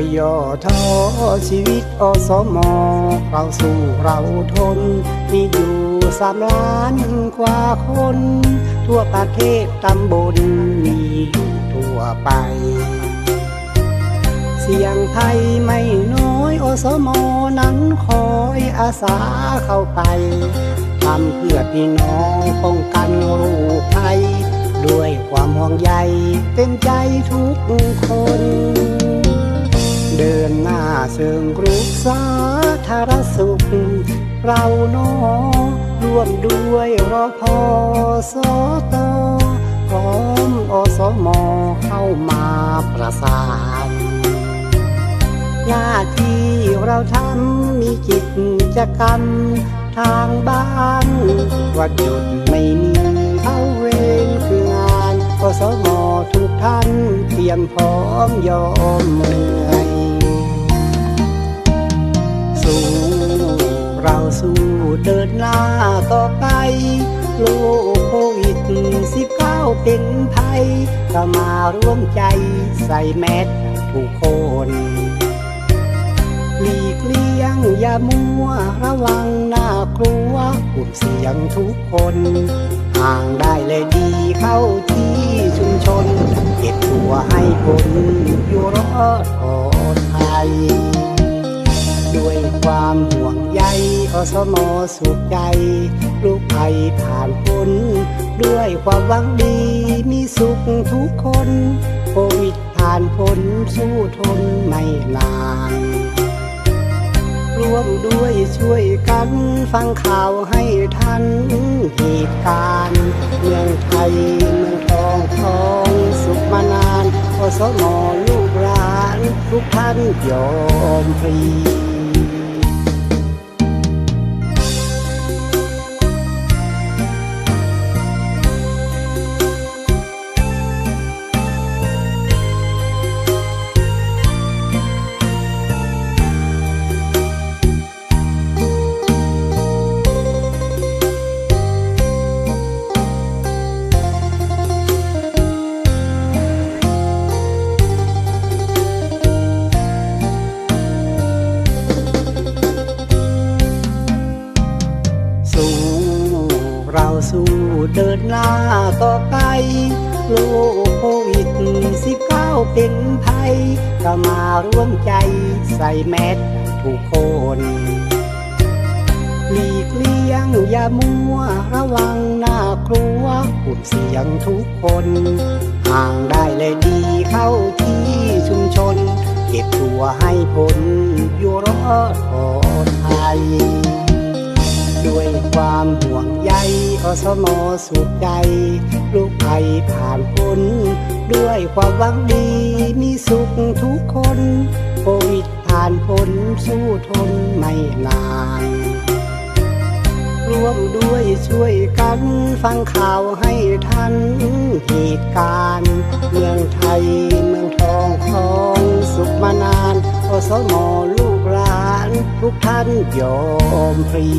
ยย่อท้อชีวิตอสมอเราสู้เราทน มีอยู่สามล้านกว่าคน ทั่วประเทศตำบลมีอยู่ทั่วไป เสียงไทยไม่น้อยอสมอนั้นคอยอาสาเข้าไปทำเพื่อพี่น้องป้องกันโรคภัยด้วยความห่วงใยเต็มใจทุกคน เดินหน้าเชิงรุกสาธารณสุข เราโนอร่วมด้วยรอพอสตพร้อมอสมเข้ามาประสานหน้าที่เราทำมีกิจกรรมทางบ้านวันหยุดไม่มีเข้าเวรคืองานอสมทุกท่านเตรียมพร้อมยอมเหนื่อ สิบเก้าเป็นภัยก็มาร่วมใจใส่แมสทุกคนหลีกเลี่ยงอย่ามัวระวังน่ากลัวกลุ่มเสียงทุกคน ห่างได้เลยดีเข้าที่ชุมชน เก็บตัวให้คนอยู่รอดปลอดภัยด้วยความห่วงใยอสมอสุขใจ ลูกภัยผ่านพ้น ด้วยความหวังดีมีสุขทุกคน โควิดผ่านพ้นสู้ทนไม่นานร่วมด้วยช่วยกันฟังข่าวให้ทันเหตุการณ์เมืองไทยเมืองทองทองสุขมานานอสมอลูกหลาน ทุกท่านยอมพลี เดินหน้าต่อไป โลกโควิดสิบเก้าเป็นภัย ก็มาร่วมใจใส่แมสทุกคนหลีกเลี่ยงอย่ามัวระวังหน่ากลัวกลุ่มเสียงทุกคน ห่างได้เลยดีเข้าที่ชุมชน เก็บตัวให้พ้นอยู่รอดปลอดภัย ด้วยความห่วงใยอสมสุขใจ ลูกภัยผ่านพ้นด้วยความหวังดีมีสุขทุกคนโควิดผ่านพ้นสู้ทนไม่นานร่วมด้วยช่วยกันฟังข่าวให้ทันเหตุการณ์เมืองไทยเมืองทองทองสุขมานานอสมลูกหลาน ทุกท่านยอมพลี